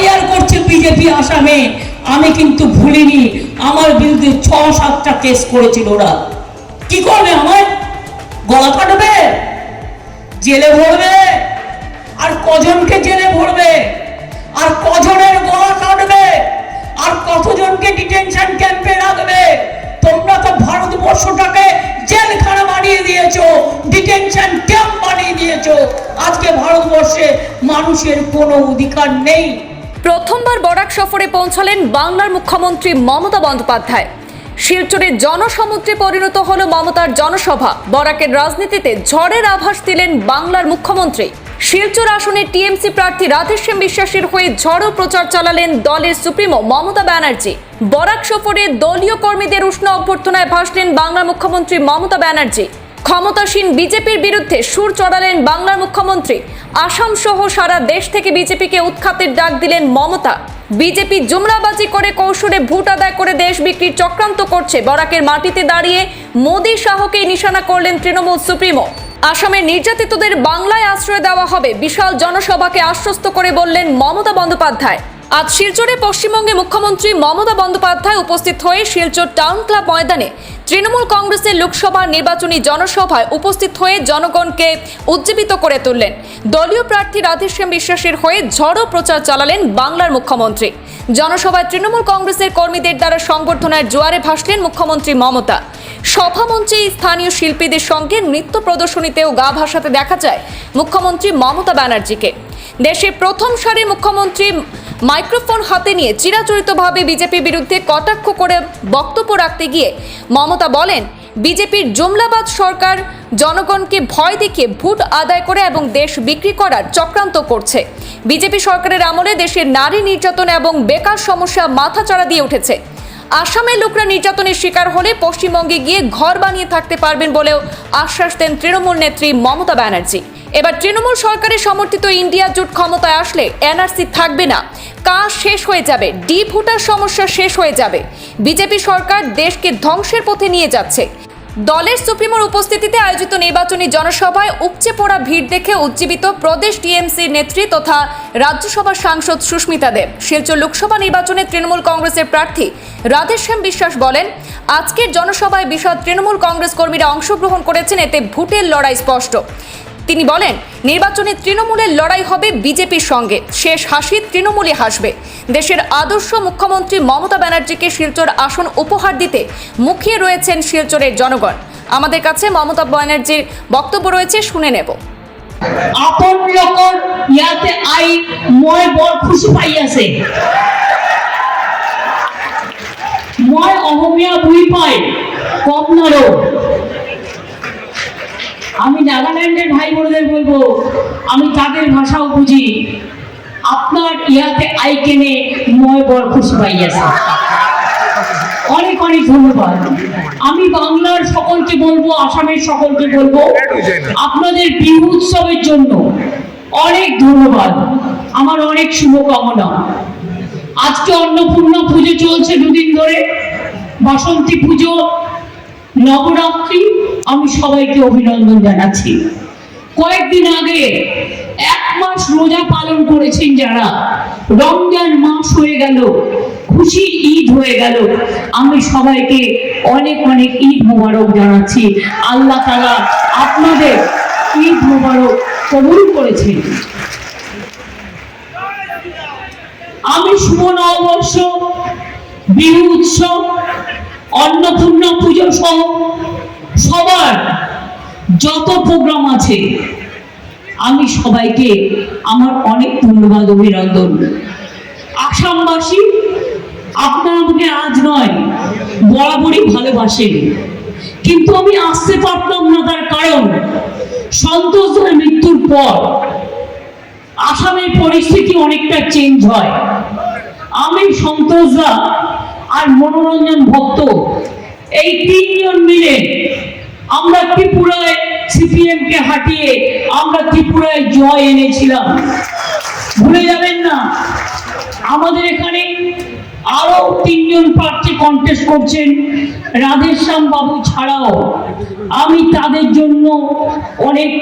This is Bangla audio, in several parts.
এফআইআর করছে বিজেপি আসামে। আমি কিন্তু ভুলিনি, আমার বিরুদ্ধে ছ, সাতটা কেস করেছিল ওরা। কি করবে আমায়? গলা কাটবে? জেলে ভরবে? আর কজনকে জেলে ভরবে? আর কজনের গলা কাটবে? আর কতজনকে ডিটেনশন ক্যাম্পে রাখবে? তোমরা তো ভারতবর্ষটাকে জেলখানা বানিয়ে দিয়েছ, ডিটেনশন ক্যাম্প বানিয়ে দিয়েছ। আজকে ভারতবর্ষে মানুষের কোনো অধিকার নেই। প্রথমবার বরাক সফরে পৌঁছালেন বাংলার মুখ্যমন্ত্রী মমতা বন্দ্যোপাধ্যায়। শিলচরের জনসমুদ্রে পরিণত হল মমতার জনসভা। বরাকের রাজনীতিতে ঝড়ের আভাস দিলেন বাংলার মুখ্যমন্ত্রী। শিলচর আসনে টিএমসি প্রার্থী রাধেশ্যাম বিশ্বাসের হয়ে ঝড়ো প্রচার চালালেন দলের সুপ্রিমো মমতা ব্যানার্জি। বরাক সফরে দলীয় কর্মীদের উষ্ণ অভ্যর্থনায় ভাসলেন বাংলার মুখ্যমন্ত্রী মমতা ব্যানার্জি। ক্ষমতাসীন বিজেপির বিরুদ্ধে সুর চড়ালেন বাংলার মুখ্যমন্ত্রী। আসাম সহ সারা দেশ থেকে বিজেপিকে উৎখাতের ডাক দিলেন মমতা। বিজেপি জুমরাবাজি করে কৌশলে ভোট আদায় করে দেশ বিক্রির চক্রান্ত করছে। বরাকের মাটিতে দাঁড়িয়ে মোদী শাহকে নিশানা করলেন তৃণমূল সুপ্রিমো। আসামের নির্যাতিতদের বাংলায় আশ্রয় দেওয়া হবে। বিশাল জনসভাকে আশ্বস্ত করে বললেন মমতা বন্দ্যোপাধ্যায়। আজ শিলচরে পশ্চিমবঙ্গে মুখ্যমন্ত্রী মমতা বন্দ্যোপাধ্যায় উপস্থিত হয়ে শিলচর টাউন ক্লাব ময়দানে তৃণমূল কংগ্রেসের লোকসভা নির্বাচনী জনসভায় উপস্থিত হয়ে জনগণকে উজ্জীবিত করে তুললেন। দলীয় প্রার্থী রাধেশ্যাম বিশ্বাসের হয়ে ঝড়ো প্রচার চালালেন বাংলার মুখ্যমন্ত্রী। জনসভায় তৃণমূল কংগ্রেসের কর্মীদের দ্বারা সংবর্ধনার জোয়ারে ভাসলেন মুখ্যমন্ত্রী মমতা। সভামঞ্চে স্থানীয় শিল্পীদের সঙ্গে নৃত্য প্রদর্শনীতেও গা ভাসাতে দেখা যায় মুখ্যমন্ত্রী মমতা ব্যানার্জিকে। দেশের প্রথম সারির মুখ্যমন্ত্রী মাইক্রোফোন হাতে নিয়ে চিরাচরিতভাবে বিজেপির বিরুদ্ধে কটাক্ষ করে বক্তব্য রাখতে গিয়ে মমতা বলেন, বিজেপির জুমলাবাদ সরকার জনগণকে ভয় দেখিয়ে ভোট আদায় করে এবং দেশ বিক্রি করার চক্রান্ত করছে। বিজেপি সরকারের আমলে দেশের নারী নির্যাতন এবং বেকার সমস্যা মাথাচাড়া দিয়ে উঠেছে। আসামের লোকরা নির্যাতনের শিকার হলে পশ্চিমবঙ্গে গিয়ে ঘর বানিয়ে থাকতে পারবেন বলেও আশ্বাস দেন তৃণমূল নেত্রী মমতা ব্যানার্জি। এবার তৃণমূল সরকারের সমর্থিত ইন্ডিয়া জোট ক্ষমতায় আসলে এনআরসি থাকবে না। কাজ শেষ হয়ে যাবে, ডি ভোটার সমস্যা শেষ হয়ে যাবে। বিজেপি সরকার দেশকে ধ্বংসের পথে নিয়ে যাচ্ছে। দলের সুপ্রিমোর উপস্থিতিতে আয়োজিত নির্বাচনী জনসভায় উপচে পড়া ভিড় দেখে উজ্জীবিত প্রদেশ টিএমসির নেত্রী তথা রাজ্যসভার সাংসদ সুস্মিতা দেব। শিলচর লোকসভা নির্বাচনে তৃণমূল কংগ্রেসের প্রার্থী রাধেশ্যাম বিশ্বাস বলেন, আজকের জনসভায় বিশদ তৃণমূল কংগ্রেস কর্মীরা অংশগ্রহণ করেছেন, এতে ভোটের লড়াই স্পষ্ট। তিনি বলেন, নির্বাচনে তৃণমূলের লড়াই হবে বিজেপির সঙ্গে। শেষ হাসি তৃণমূলে হাসবে। দেশের আদর্শ মুখ্যমন্ত্রী মমতা ব্যানার্জিকে শিলচর আসন উপহার দিতে মুখিয়ে রয়েছেন শিলচরের জনগণ। আমাদের কাছে মমতা ব্যানার্জির বক্তব্য রয়েছে, শুনে নেব। মই অসমীয়া পাই, কম নারো আমি নাগাল্যান্ডের ভাই বোনদের বলব, আমি তাদের ভাষাও বুঝি। আপনার ইয়াতে আই কেনে মই বৰ খুশি পাই আছে অনেক অনেক ধন্যবাদ। আমি বাংলার সকলকে বলব, আসামের সকলকে বলব, আপনাদের বিহু উৎসবের জন্য অনেক ধন্যবাদ। আমার অনেক শুভকামনা। আজকে অন্নপূর্ণা পুজো চলছে দুদিন ধরে। বাসন্তী পুজো, নবরাত্রি আমি সবাইকে অভিনন্দন জানাচ্ছি। কয়েকদিন আগে এক মাস রোজা পালন করেছেন যারা, রমজান মাস হয়ে গেল, খুশি ঈদ হয়ে গেল। আমি সবাইকে অনেক অনেক ঈদ মোবারক জানাচ্ছি। আল্লাহ তালা আপনাদের ঈদ মোবারক কবুল করেছেন। আমি শুভ নববর্ষ, বিহু উৎসব, অন্নপূর্ণা পুজো সহ সবার যত প্রোগ্রাম আছে, আমি সবাইকে আমার অনেক ধন্যবাদ, অভিনন্দন। আসামবাসী, আপনারা আমাকে আজ নয়, বরাবরই ভালোবাসেন। কিন্তু আমি আসতে পারতাম না তার কারণ সন্তোষের মৃত্যুর পর। আসামের পরিস্থিতি অনেকটা চেঞ্জ হয়। আমি সন্তোষদা আর মনোরঞ্জন ভক্ত। এই তিনজন মিলে আমরা ত্রিপুরায় সিপিএম কে হাঁটিয়ে আমরা ত্রিপুরায় জয় এনেছিলাম। ভুলে যাবেন না, আমাদের এখানে আরও তিনজন প্রার্থী কন্টেস্ট করছেন রাধেশ্যাম বাবু ছাড়াও। আমি তাদের জন্য অনেক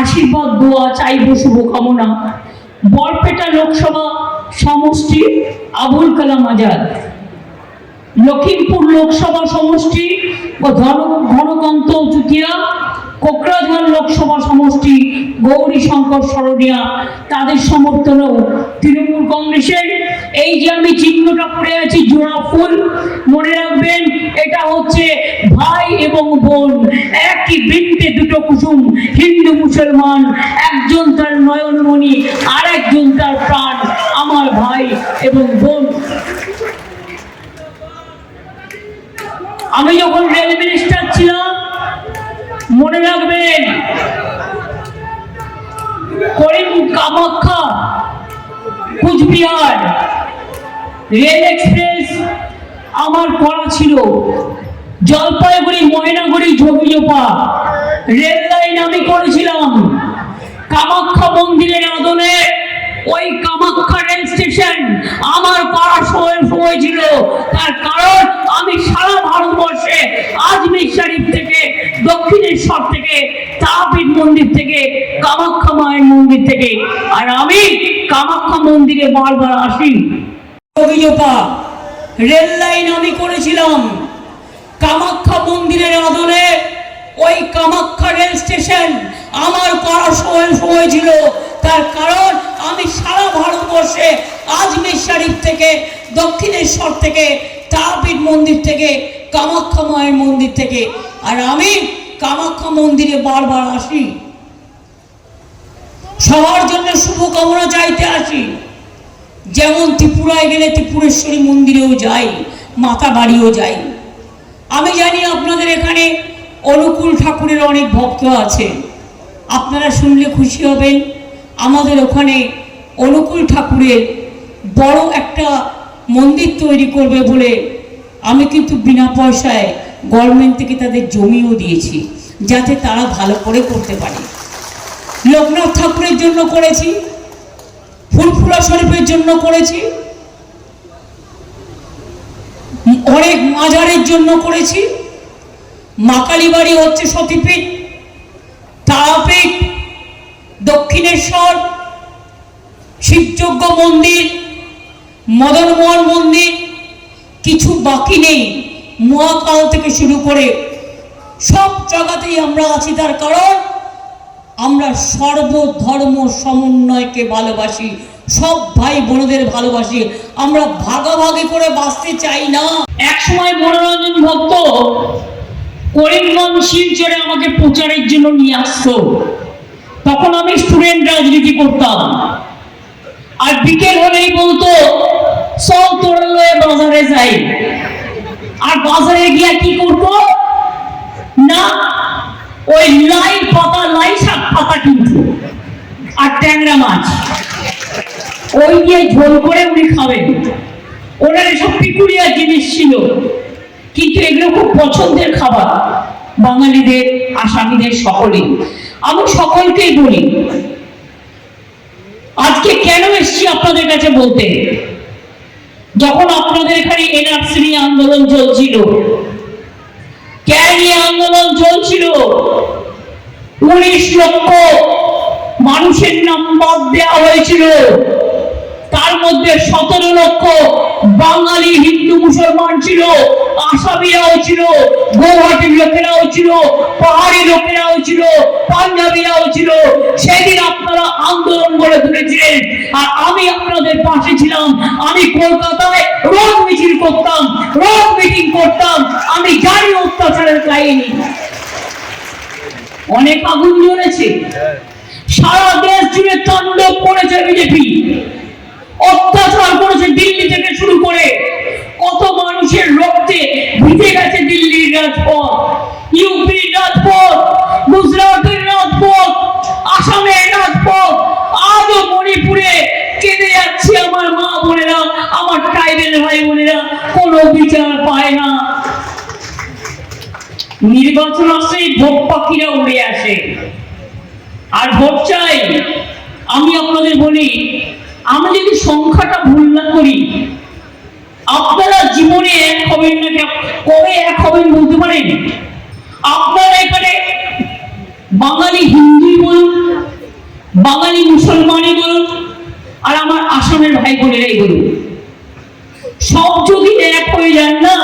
আশীর্বাদ, দোয়া চাইব, শুভকামনা। বরপেটা লোকসভা সমষ্টি আবুল কালাম আজাদ। লখিমপুর লোকসভা সমষ্টি ও ধন ঘনকান্ত চুতিয়া, কোকরাঝাড় লোকসভা সমষ্টি, গৌরী শঙ্কর সরণিয়া, তাদের সমর্থনেও তৃণমূল কংগ্রেসের। এই যে আমি চিহ্নটা পড়ে আছি, জোড়া ফুল, মনে রাখবেন, এটা হচ্ছে ভাই এবং বোন। একই বৃন্তে দুটো কুসুম, হিন্দু, মুসলমান, একজন তার নয়নমণি আর একজন তার প্রাণ, আমার ভাই এবং বোন। আমি যখন রেল মিনিস্টার ছিলাম, মনে রাখবেন, করিম কামাখ্যা, কুচবিহার, রেল এক্সপ্রেস আমার করা ছিল। জলপাইগুড়ি ময়নাগুড়ি ঝগিজোপা রেল লাইন আমি করেছিলাম। কামাখ্যা সময় তার কারণ আমি সারা ভারতবর্ষে আজমির শরীফ থেকে, দক্ষিণেশ্বর থেকে, তারাপীঠ মন্দির থেকে, কামাখ্যা মায়ের মন্দির থেকে। আর আমি কামাখ্যা মন্দিরে বারবার আসি। রেল লাইন আমি করেছিলাম। কামাখ্যা মন্দিরের আদলে ওই কামাখ্যা রেল স্টেশন আমার করার সময় সময় ছিল। তার কারণ আমি সারা ভারতবর্ষে আজমির শরীফ থেকে, দক্ষিণেশ্বর থেকে, তারাপীঠ মন্দির থেকে, কামাখ্যা মায়ের মন্দির থেকে। আর আমি কামাখ্যা মন্দিরে বারবার আসি। সবার জন্য শুভকামনা চাইতে আসি। যেমন ত্রিপুরায় গেলে ত্রিপুরেশ্বরী মন্দিরেও যাই, মাতা বাড়িও যাই। আমি জানি আপনাদের এখানে অনুকূল ঠাকুরের অনেক ভক্ত আছে। আপনারা শুনলে খুশি হবেন। আমাদের ওখানে অনুকূল ঠাকুরের বড় একটা মন্দির তৈরি করবে বলে আমি কিন্তু বিনা পয়সায় গভর্নমেন্ট থেকে তাদের জমিও দিয়েছি, যাতে তারা ভালো করে করতে পারে। লোকনাথ ঠাকুরের জন্য করেছি, ফুলফুলা শরীফের জন্য করেছি অনেক মাজারের জন্য করেছি মাকালী বাড়ি হচ্ছে সতীপীঠ, তারাপীঠ, দক্ষিণেশ্বর, শিবযজ্ঞ মন্দির মদনমোহন মন্দির কিছু বাকি নেই। মহাকাল থেকে শুরু করে সব জায়গাতেই আমরা আছি তার কারণ, আমরা সর্বধর্ম সমন্বয়কে ভালোবাসি, সব ভাই বোনদের ভালোবাসি। আমরা ভাগাভাগি করে বাঁচতে চাই না। এক সময় মনোরঞ্জন ভক্ত করিমগঞ্জ শিলচরে আমাকে প্রচারের জন্য নিয়ে আসতো। তখন আমি স্টুডেন্ট রাজনীতি করতাম। আর বিকেল হলেই বলতো সব তোরা বাজারে যাই। আর বাজারে গিয়া কি করব? না, ওই লাই পাতা, লাই শাক পাতা কিন্তু আর ট্যাংরা মাছ। ওই দিয়ে ঝোল করে উনি খাবেন। ওনার এসব পিকুলিয়ার জিনিস ছিল। কিন্তু এগুলো খুব পছন্দের খাবার। বাঙালিদের, আসামিদের সকলেই। আমি সকলকেই বলি আজকে কেন এসছি আপনাদের কাছে বলতে? যখন আপনাদের এখানে এনআরসি নিয়ে আন্দোলন চলছিল ক্যারি আন্দোলন চলছিল, উনিশ লক্ষ মানুষের নাম বাদ দেওয়া হয়েছিল। তার মধ্যে সতেরো লক্ষ বাঙালি, হিন্দু, মুসলমান ছিল। আসামিরাও ছিল গৌহাটির লোকেরাও ছিল পাহাড়ি লোকেরাও ছিল পাঞ্জাবিরাও ছিল সেদিন আপনারা আন্দোলন গড়ে তুলেছিলেন। আর আমি আপনাদের পাশে ছিলাম। আমি কলকাতায় রোড মিছিল করতাম, রোড মিটিং করতাম। আমি জানি অত্যাচারের কাহিনী। অনেক আগুন জ্বলেছে। সারা দেশ জুড়ে তাণ্ডব করেছে বিজেপি। অত্যাচার করেছে দিল্লি থেকে শুরু করে কত মানুষের রক্তে ভিজে গেছে দিল্লির রাজপথ, ইউপির রাজপথ, গুজরাটের রাজপথ, আসামের রাজপথ, আজও মণিপুরে কেঁদে যাচ্ছে আমার মা বোনেরা, আমার ট্রাইবেল ভাই বোনেরা, কোনো বিচার পায় না। নির্বাচন আসলেই ভোট পাখিরা উড়ে আসে। আর ভোট চাই, আমি আপনাদের বলি, আমি যদি সংখ্যাটা ভুল না করি আপনারা জীবনে এক হবেন না কবে এক হবেন বলতে পারেন? আপনারা এখানে বাঙালি হিন্দুই বলুন, বাঙালি মুসলমানই বলুন, আর আমার আসামের ভাই বোনেরাই বলুন। সব যদি এক হয়ে যান না,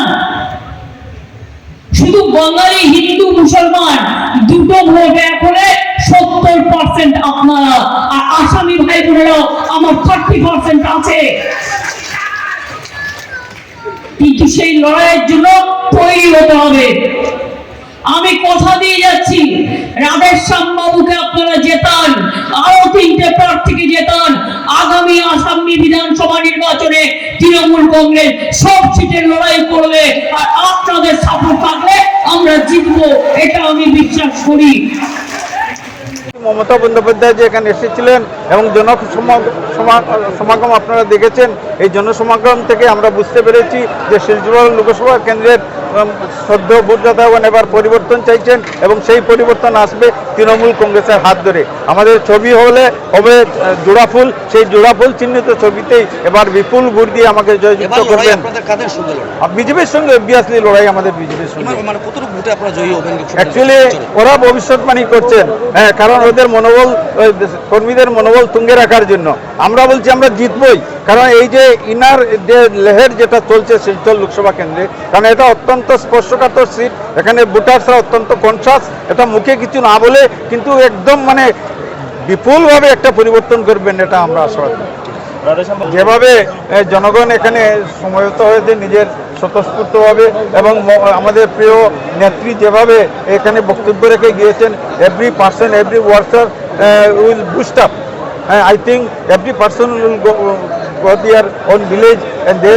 শুধু বাঙালি, হিন্দু, মুসলমান, দুটো ভোট এক হলে সত্তর পার্সেন্ট আপনারা, আর আসামি ভাই বোনেরাও আমার থার্টি পার্সেন্ট আছে। কিন্তু সেই লড়াইয়ের জন্য তৈরি হতে হবে। আমি কথা দিয়ে যাচ্ছি। রাধেশ্যাম বাবুকে আপনারা জেতান। আরও তিনটে প্রার্থীকে জেতান। আগামী আসামি বিধানসভা নির্বাচনে তৃণমূল কংগ্রেস সব সিটের লড়াই করবে আর আপনাদের সাপোর্ট থাকলে আমরা জিতবো, এটা আমি বিশ্বাস করি। মমতা বন্দ্যোপাধ্যায় যে এখানে এসেছিলেন এবং জনসমাগ- সমাগম আপনারা দেখেছেন, এই জনসমাগম থেকে আমরা বুঝতে পেরেছি যে শিলচর লোকসভা কেন্দ্রের সদ্য ভোটদাতাগণ এবার পরিবর্তন চাইছেন এবং সেই পরিবর্তন আসবে তৃণমূল কংগ্রেসের হাত ধরে। আমাদের ছবি হলে হবে জোড়াফুল। সেই জোড়াফুল চিহ্নিত ছবিতেই এবার বিপুল ভোট দিয়ে আমাকে জয়যুক্ত করবেন। বিজেপির সঙ্গে অবভিয়াসলি লড়াই আমাদের বিজেপির সঙ্গে। মানে- মানে অ্যাকচুয়ালি ওরা ভবিষ্যৎবাণী করছেন। হ্যাঁ কারণ ওদের মনোবল কর্মীদের মনোবল তুঙ্গে রাখার জন্য। আমরা বলছি আমরা জিতবই। কারণ এই যে ইনার যে লেহের যেটা চলছে শিলচর লোকসভা কেন্দ্রে, কারণ এটা অত্যন্ত স্পর্শকাতর সিট, এখানে ভোটার্সরা অত্যন্ত কনসাস এটা মুখে কিছু না বলে কিন্তু একদম মানে বিপুলভাবে একটা পরিবর্তন করবেন এটা আমরা আশাবাদী যেভাবে জনগণ এখানে সময়ত হয়েছে নিজের স্বতঃস্ফূর্তভাবে এবং আমাদের প্রিয় নেত্রী যেভাবে এখানে বক্তব্য রেখে গিয়েছেন every person every worker will boost up I think every person will go their own village and they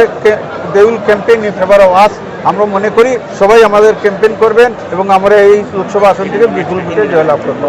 they will campaign in favor of us. আমরা মনে করি সবাই আমাদের ক্যাম্পেইন করবেন এবং আমরা এই লোকসভা আসন থেকে বিপুল ভোটে জয়লাভ করব।